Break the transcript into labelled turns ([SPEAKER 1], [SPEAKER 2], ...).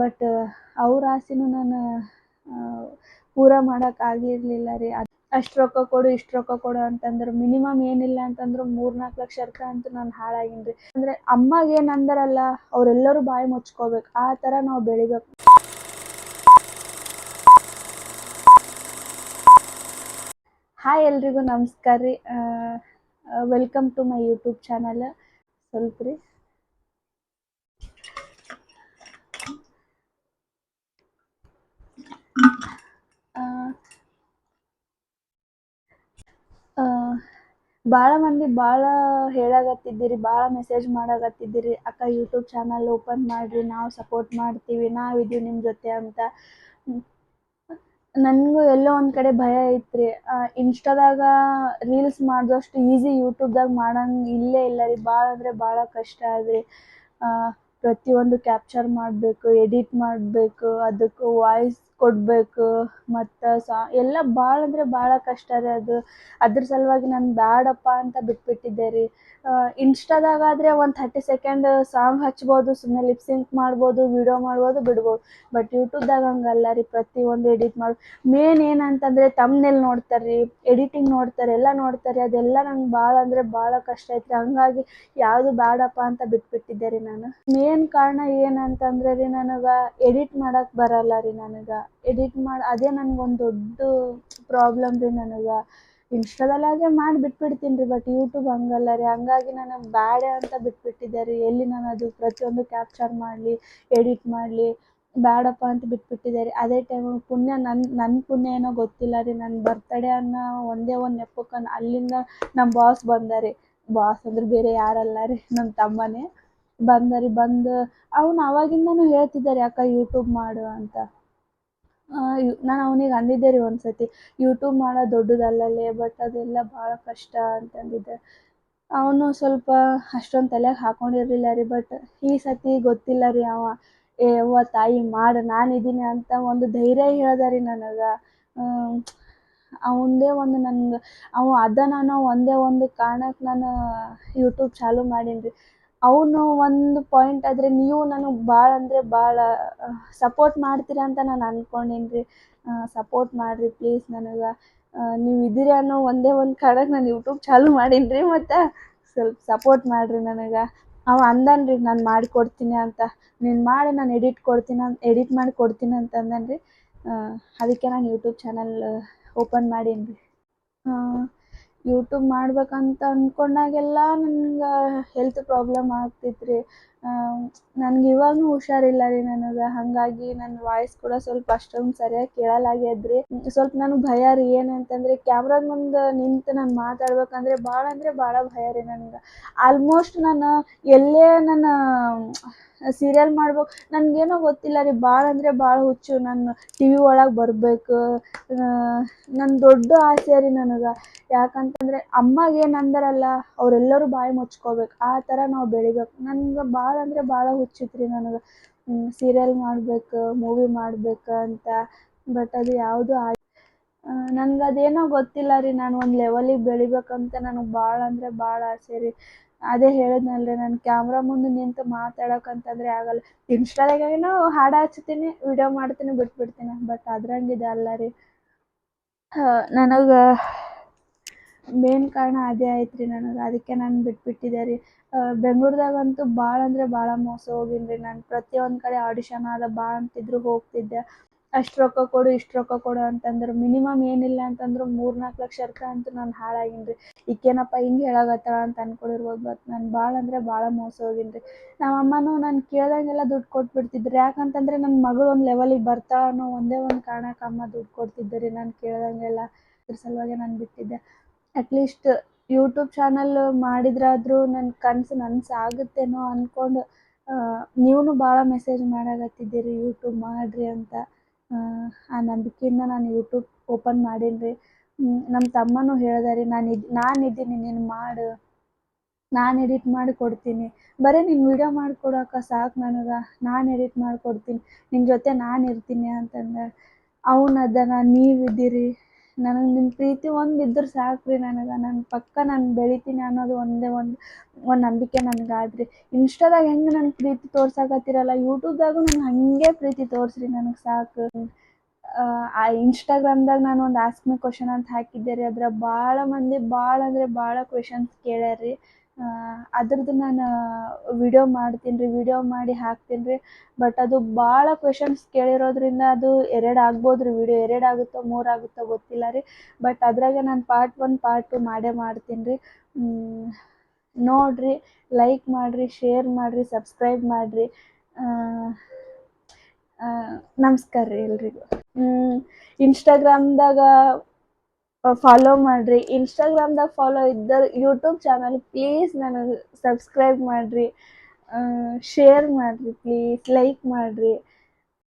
[SPEAKER 1] But ಅವ್ರ ಆಸೆನೂ ನಾನು ಪೂರ ಮಾಡಕ್ಕೆ ಆಗಿರಲಿಲ್ಲ ರೀ. ಅಷ್ಟು ರೊಕ್ಕ ಕೊಡು, ಇಷ್ಟು ರೊಕ್ಕ ಕೊಡು ಅಂತಂದ್ರೆ ಮಿನಿಮಮ್ ಏನಿಲ್ಲ ಅಂತಂದ್ರೆ ಮೂರ್ನಾಲ್ಕು ಲಕ್ಷ ರೂಪಾಯಿ ಅಂತೂ ನಾನು ಹಾಳಾಗೀನಿ ರೀ. ಅಂದರೆ ಅಮ್ಮಗೆ ಅಂದಾರಲ್ಲ, ಅವರೆಲ್ಲರೂ ಬಾಯಿ ಮುಚ್ಕೋಬೇಕು. ಆ ಥರ ನಾವು ಬೆಳಿಬೇಕು. ಹಾಯ್ ಎಲ್ರಿಗೂ ನಮಸ್ಕಾರ ರೀ. Welcome to my YouTube channel ಸ್ವಲ್ಪ ರೀ. ಭಾಳ ಮಂದಿ ಭಾಳ ಹೇಳಾಗತ್ತಿದ್ದೀರಿ ಭಾಳ ಮೆಸೇಜ್ ಮಾಡಾಗತ್ತಿದ್ದೀರಿ ಅಕ್ಕ ಯೂಟ್ಯೂಬ್ ಚಾನಲ್ ಓಪನ್ ಮಾಡಿರಿ, ನಾವು ಸಪೋರ್ಟ್ ಮಾಡ್ತೀವಿ, ನಾವು ಇದೀವಿ ನಿಮ್ಮ ಜೊತೆ ಅಂತ. ನನಗೂ ಎಲ್ಲೋ ಒಂದು ಕಡೆ ಭಯ ಐತ್ರಿ. ಇನ್ಸ್ಟಾದಾಗ ರೀಲ್ಸ್ ಮಾಡಿದಷ್ಟು ಈಸಿ ಯೂಟ್ಯೂಬ್ದಾಗ ಮಾಡಂಗೆ ಇಲ್ಲೇ ಇಲ್ಲ ರೀ. ಭಾಳ ಅಂದರೆ ಭಾಳ ಕಷ್ಟ ಅದ ಪ್ರತಿಯೊಂದು ಕ್ಯಾಪ್ಚರ್ ಮಾಡಬೇಕು ಎಡಿಟ್ ಮಾಡಬೇಕು, ಅದಕ್ಕೆ ವಾಯ್ಸ್ ಕೊಡಬೇಕು, ಮತ್ತು ಸಾ, ಎಲ್ಲ ಭಾಳ ಅಂದರೆ ಭಾಳ ಕಷ್ಟ ರೀ ಅದು. ಅದ್ರ ಸಲುವಾಗಿ ನಾನು ಬೇಡಪ್ಪ ಅಂತ ಬಿಟ್ಬಿಟ್ಟಿದ್ದೆ ರೀ. ಇನ್ಸ್ಟಾದಾಗಾದರೆ ಒಂದು ಥರ್ಟಿ ಸೆಕೆಂಡ್ ಸಾಂಗ್ ಹಚ್ಬೋದು ಸುಮ್ಮನೆ ಲಿಪ್ ಸಿಂಕ್ ಮಾಡ್ಬೋದು ವಿಡಿಯೋ ಮಾಡ್ಬೋದು, ಬಿಡ್ಬೋದು. ಬಟ್ ಯೂಟ್ಯೂಬ್ದಾಗ ಹಂಗಲ್ಲ ರೀ ಪ್ರತಿಯೊಂದು ಎಡಿಟ್ ಮಾಡಿ ಮೇನ್ ಏನಂತಂದರೆ ತಮ್ಮನೇಲಿ ನೋಡ್ತಾರೆ ರೀ ಎಡಿಟಿಂಗ್ ನೋಡ್ತಾರೆ, ಎಲ್ಲ ನೋಡ್ತಾರೆ ಅದೆಲ್ಲ ನಂಗೆ ಭಾಳ ಅಂದರೆ ಭಾಳ ಕಷ್ಟ ಐತ್ರಿ. ಹಂಗಾಗಿ ಯಾವುದು ಬೇಡಪ್ಪ ಅಂತ ಬಿಟ್ಬಿಟ್ಟಿದ್ದೆ ರೀ ನಾನು. ಮೇನ್ ಕಾರಣ ಏನಂತಂದ್ರೆ ರೀ, ನನಗೆ ಎಡಿಟ್ ಮಾಡಕ್ಕೆ ಬರಲ್ಲ ರೀ ನನಗೆ. ಎಡಿಟ್ ಮಾಡಿ, ಅದೇ ನನಗೊಂದು ದೊಡ್ಡ ಪ್ರಾಬ್ಲಮ್ ರೀ ನನಗೆ. ಇನ್ಸ್ಟಾದಲ್ಲಾಗೆ ಮಾಡಿ ಬಿಟ್ಬಿಡ್ತೀನಿ ರೀ ಬಟ್ ಯೂಟ್ಯೂಬ್ ಹಂಗಲ್ಲ ರೀ. ಹಂಗಾಗಿ ನನಗೆ ಬೇಡ ಅಂತ ಬಿಟ್ಬಿಟ್ಟಿದ್ದೆ ರೀ. ಎಲ್ಲಿ ನಾನು ಅದು ಪ್ರತಿಯೊಂದು ಕ್ಯಾಪ್ಚರ್ ಮಾಡಲಿ ಎಡಿಟ್ ಮಾಡಲಿ ಬೇಡಪ್ಪ ಅಂತ ಬಿಟ್ಬಿಟ್ಟಿದ್ದೆ ರೀ. ಅದೇ ಟೈಮಿಗೆ ಪುಣ್ಯ ನನ್ನ ನನ್ನ ಪುಣ್ಯ ಏನೋ ಗೊತ್ತಿಲ್ಲ ರೀ. ನನ್ನ ಬರ್ತಡೇ ಅನ್ನೋ ಒಂದೇ ಒಂದು ನೆಪಕ್ಕೆ ಅಲ್ಲಿಂದ ನಮ್ಮ ಬಾಸ್ ಬಂದ ರೀ. ಬಾಸ್ ಅಂದ್ರೆ ಬೇರೆ ಯಾರಲ್ಲ ರೀ ನನ್ನ ತಮ್ಮನೇ. ಬಂದ ರೀ, ಬಂದು, ಅವನು ಅವಾಗಿಂದನೂ ಹೇಳ್ತಿದ್ದಾರೆ ಅಕ್ಕ ಯೂಟ್ಯೂಬ್ ಮಾಡು ಅಂತ. ನಾನು ಅವ್ನಿಗೆ ಅಂದಿದ್ದೆ ರೀ ಒಂದು ಸತಿ ಯೂಟ್ಯೂಬ್ ಮಾಡೋದು ದೊಡ್ಡದಲ್ಲಲೇ ಬಟ್ ಅದೆಲ್ಲ ಭಾಳ ಕಷ್ಟ ಅಂತಂದಿದ್ದೆ. ಅವನು ಸ್ವಲ್ಪ ಅಷ್ಟೊಂದು ತಲೆಗೆ ಹಾಕೊಂಡಿರಲಿಲ್ಲ ರೀ ಬಟ್ ಈ ಸತಿ ಗೊತ್ತಿಲ್ಲ ರೀ ಅವ, ಏ, ಅವ್ವ, ತಾಯಿ ಮಾಡು, ನಾನು ಇದೀನಿ ಅಂತ ಒಂದು ಧೈರ್ಯ ಹೇಳ್ದ ರೀ ನನಗೆ. ಅವಂದೇ ಒಂದು ನನ್ಗೆ, ಅವ ಅದ ನಾನು ಒಂದೇ ಒಂದು ಕಾರಣಕ್ಕೆ ನಾನು ಯೂಟ್ಯೂಬ್ ಚಾಲೂ ಮಾಡೀನಿ ರೀ. ಅವನು ಒಂದು ಪಾಯಿಂಟ್ ಆದರೆ ನೀವು ನನಗೆ ಭಾಳ ಅಂದರೆ ಭಾಳ ಸಪೋರ್ಟ್ ಮಾಡ್ತೀರ ಅಂತ ನಾನು ಅಂದ್ಕೊಂಡೀನಿ ರೀ ಸಪೋರ್ಟ್ ಮಾಡಿರಿ ಪ್ಲೀಸ್ ನನಗೆ. ನೀವು ಇದ್ದೀರಿ ಅನ್ನೋ ಒಂದೇ ಒಂದು ಕಾರಣಕ್ಕೆ ನಾನು ಯೂಟ್ಯೂಬ್ ಚಾಲೂ ಮಾಡೀನಿ ರೀ ಮತ್ತು ಸ್ವಲ್ಪ ಸಪೋರ್ಟ್ ಮಾಡಿರಿ ನನಗೆ. ಅವ ಅಂದಾನ ರೀ ನಾನು ಮಾಡಿಕೊಡ್ತೀನಿ ಅಂತ. ನೀನು ಮಾಡಿ, ನಾನು ಎಡಿಟ್ ಕೊಡ್ತೀನಿ ಅಂತ ಎಡಿಟ್ ಮಾಡಿ ಕೊಡ್ತೀನಿ ಅಂತ ಅಂದಾನ್ರಿ. ರೀ ಅದಕ್ಕೆ ನಾನು ಯೂಟ್ಯೂಬ್ ಚಾನಲ್ ಓಪನ್ ಮಾಡೀನಿ ರೀ ಯೂಟ್ಯೂಬ್ ಮಾಡ್ಬೇಕಂತ ಅಂದ್ಕೊಂಡಾಗೆಲ್ಲ ನನ್ಗೆ ಹೆಲ್ತ್ ಪ್ರಾಬ್ಲಮ್ ಆಗ್ತಿತ್ತು ರೀ ನನ್ಗೆ ಇವಾಗ್ಲೂ ಹುಷಾರಿಲ್ಲ ರೀ ನನಗೆ. ಹಾಗಾಗಿ ನನ್ನ ವಾಯ್ಸ್ ಕೂಡ ಸ್ವಲ್ಪ ಅಷ್ಟೊಂದು ಸರಿಯಾಗಿ ಕೇಳಲಾಗ್ಯದ ರೀ ಸ್ವಲ್ಪ ನನಗೆ ಭಯ ರೀ. ಏನಂತಂದರೆ ಕ್ಯಾಮ್ರಾದ ಮುಂದೆ ನಿಂತು ನಾನು ಮಾತಾಡ್ಬೇಕಂದ್ರೆ ಭಾಳ ಅಂದರೆ ಭಾಳ ಭಯ ರೀ ನನಗೆ. ಆಲ್ಮೋಸ್ಟ್ ನಾನು ಎಲ್ಲೇ ನಾನು ಸೀರಿಯಲ್ ಮಾಡ್ಬೇಕು. ನನಗೇನೋ ಗೊತ್ತಿಲ್ಲ ರೀ ಭಾಳ ಅಂದರೆ ಭಾಳ ಹುಚ್ಚು. ನಾನು ಟಿ ವಿ ಒಳಗೆ ಬರಬೇಕು. ನನ್ನ ದೊಡ್ಡ ಆಸೆ ರೀ ನನಗೆ. ಯಾಕಂತಂದರೆ ಅಮ್ಮಗೆ ಏನು ಅಂದಾರಲ್ಲ, ಅವರೆಲ್ಲರೂ ಬಾಯಿ ಮುಚ್ಕೋಬೇಕು. ಆ ಥರ ನಾವು ಬೆಳಿಬೇಕು. ನನಗೆ ಭಾಳ ಅಂದರೆ ಭಾಳ ಹುಚ್ಚಿತ್ತು ರೀ ನನಗೆ ಸೀರಿಯಲ್ ಮಾಡಬೇಕು ಮೂವಿ ಮಾಡಬೇಕು ಅಂತ. ಬಟ್ ಅದು ಯಾವುದು ಆಗಿ ನನಗದೇನೋ ಅದೇನೋ ಗೊತ್ತಿಲ್ಲ ರೀ. ನಾನು ಒಂದು ಲೆವೆಲಿಗೆ ಬೆಳಿಬೇಕಂತ ನನಗೆ ಭಾಳ ಅಂದರೆ ಭಾಳ ಆಸೆ ರೀ. ಅದೇ ಹೇಳಿದ್ನಲ್ರಿ, ನಾನು ಕ್ಯಾಮ್ರಾ ಮುಂದೆ ನಿಂತು ಮಾತಾಡೋಕಂತಂದ್ರೆ ಆಗಲ್ಲ. ಇನ್ಸ್ಟಾದಾಗೇನೋ ಹಾಡು ಹಚ್ತೀನಿ ವಿಡಿಯೋ ಮಾಡ್ತೀನಿ, ಬಿಟ್ಬಿಡ್ತೀನಿ ಬಟ್ ಅದ್ರಂಗೆ ಅಲ್ಲ ರೀ. ನನಗೆ ಮೇನ್ ಕಾರಣ ಅದೇ ಐತ್ರಿ ನನಗೆ, ಅದಕ್ಕೆ ನಾನು ಬಿಟ್ಬಿಟ್ಟಿದ್ದೆ ರೀ. ಬೆಂಗ್ಳೂರ್ದಾಗಂತೂ ಭಾಳ ಅಂದರೆ ಭಾಳ ಮೋಸ ಹೋಗಿನ್ರಿ. ರೀ ನಾನು ಪ್ರತಿಯೊಂದು ಕಡೆ ಆಡಿಷನ್ ಆದ ಬಾ ಅಂತಿದ್ರು ಹೋಗ್ತಿದ್ದೆ. ಅಷ್ಟು ರೊಕ್ಕ ಕೊಡು, ಇಷ್ಟು ರೊಕ್ಕ ಕೊಡು ಅಂತಂದ್ರೆ ಮಿನಿಮಮ್ ಏನಿಲ್ಲ ಅಂತಂದ್ರೆ ಮೂರ್ನಾಲ್ಕು ಲಕ್ಷ ರೂಪಾಯಿ ಅಂತೂ ನಾನು ಹಾಳಾಗಿನ್ರಿ ಈಕೇನಪ್ಪ ಹಿಂಗೆ ಹೇಳಾಕತ್ತಾಳ ಅಂತ ಅನ್ಕೊಂಡಿರ್ಬೋದು ಬಟ್ ನಾನು ಭಾಳ ಅಂದರೆ ಭಾಳ ಮೋಸ ಹೋಗಿನ್ರಿ ನಮ್ಮ ನಾನು ಕೇಳ್ದಂಗೆಲ್ಲ ದುಡ್ಡು ಕೊಟ್ಬಿಡ್ತಿದ್ರು, ಯಾಕಂತಂದ್ರೆ ನನ್ನ ಮಗಳು ಒಂದು ಲೆವೆಲಿಗೆ ಬರ್ತಾಳೆ ಅನ್ನೋ ಒಂದೇ ಒಂದು ಕಾರಣಕ್ಕೆ ಅಮ್ಮ ದುಡ್ಡು ಕೊಡ್ತಿದ್ರು ರೀ ನಾನು ಕೇಳ್ದಂಗೆಲ್ಲ. ಅದ್ರ ಸಲುವಾಗಿ ನಾನು ಬಿಟ್ಟಿದ್ದೆ. ಅಟ್ಲೀಸ್ಟ್ ಯೂಟ್ಯೂಬ್ ಚಾನಲ್ ಮಾಡಿದ್ರಾದರೂ ನನ್ನ ಕನಸು ನನಸಾಗುತ್ತೇನೋ ಅಂದ್ಕೊಂಡು ನೀವು ಭಾಳ ಮೆಸೇಜ್ ಮಾಡಾಕತ್ತಿದ್ದೀರಿ ಯೂಟ್ಯೂಬ್ ಮಾಡಿರಿ ಅಂತ. ಆ ನಂಬಿಕೆಯಿಂದ ನಾನು ಯೂಟ್ಯೂಬ್ ಓಪನ್ ಮಾಡೀನಿ ರೀ ನಮ್ಮ ತಮ್ಮನೂ ಹೇಳ್ದ ರೀ ನಾನು ಇದು, ನಾನು ಇದ್ದೀನಿ, ನೀನು ಮಾಡು. ನಾನು ಎಡಿಟ್ ಮಾಡಿ ಕೊಡ್ತೀನಿ. ಬರೀ ನೀನು ವಿಡಿಯೋ ಮಾಡಿಕೊಡಕ್ಕ ಸಾಕು ನನಗೆ. ನಾನು ಎಡಿಟ್ ಮಾಡಿಕೊಡ್ತೀನಿ ನಿನ್ನ ಜೊತೆ ನಾನು ಇರ್ತೀನಿ ಅಂತಂದ. ಅವ್ನು ಅದಾನ ನೀವು ಇದ್ದೀರಿ ನನಗೆ ನಿಮ್ಮ ಪ್ರೀತಿ ಒಂದು ಇದ್ರೆ ಸಾಕು ರೀ ನನಗೆ. ನಾನು ಪಕ್ಕ ನಾನು ಬೆಳಿತೀನಿ ಅನ್ನೋದು ಒಂದೇ ಒಂದು ಒಂದು ನಂಬಿಕೆ ನನಗೆ ಆದ್ರಿ ಇನ್ಸ್ಟಾದಾಗ ಹೆಂಗೆ ನನ್ನ ಪ್ರೀತಿ ತೋರ್ಸಾಕತ್ತಿರಲ್ಲ ಯೂಟ್ಯೂಬ್ದಾಗೂ ನಂಗೆ ಹಂಗೆ ಪ್ರೀತಿ ತೋರಿಸ್ರಿ ನನಗೆ ಸಾಕು. ಆ ಇನ್ಸ್ಟಾಗ್ರಾಮ್ದಾಗ ನಾನು ಒಂದು ಆಸ್ಮಿ ಕ್ವಶನ್ ಅಂತ ಹಾಕಿದ್ದೆ ರೀ. ಅದ್ರಾಗ ಭಾಳ ಮಂದಿ ಭಾಳ ಅಂದರೆ ಭಾಳ ಕ್ವೆಶನ್ಸ್ ಕೇಳ್ಯಾರ ರೀ ಅದ್ರದ್ದು ನಾನು ವಿಡಿಯೋ ಮಾಡ್ತೀನಿ ರೀ ವಿಡಿಯೋ ಮಾಡಿ ಹಾಕ್ತೀನಿ ರೀ ಬಟ್ ಅದು ಭಾಳ ಕ್ವೆಶನ್ಸ್ ಕೇಳಿರೋದ್ರಿಂದ ಅದು ಎರಡು ಆಗ್ಬೋದು ರೀ ವಿಡಿಯೋ ಎರಡು ಆಗುತ್ತೋ, ಮೂರು ಆಗುತ್ತೋ ಗೊತ್ತಿಲ್ಲ ರೀ. ಬಟ್ ಅದ್ರಾಗೆ ನಾನು ಪಾರ್ಟ್ ಒನ್ ಪಾರ್ಟ್ ಟು ಮಾಡೇ ಮಾಡ್ತೀನಿ ರೀ ನೋಡಿರಿ ಲೈಕ್ ಮಾಡಿರಿ ಶೇರ್ ಮಾಡಿರಿ ಸಬ್ಸ್ಕ್ರೈಬ್ ಮಾಡಿರಿ. ನಮಸ್ಕಾರ ರೀ ಎಲ್ರಿಗೂ. ಇನ್ಸ್ಟಾಗ್ರಾಮ್ದಾಗ ಫಾಲೋ ಮಾಡಿರಿ. ಇನ್ಸ್ಟಾಗ್ರಾಮ್ದಾಗ ಫಾಲೋ ಇದ್ದರೆ ಯೂಟ್ಯೂಬ್ ಚಾನಲ್ ಪ್ಲೀಸ್ ನನಗೆ ಸಬ್ಸ್ಕ್ರೈಬ್ ಮಾಡಿರಿ. ಶೇರ್ ಮಾಡಿರಿ ಪ್ಲೀಸ್ ಲೈಕ್ ಮಾಡಿರಿ.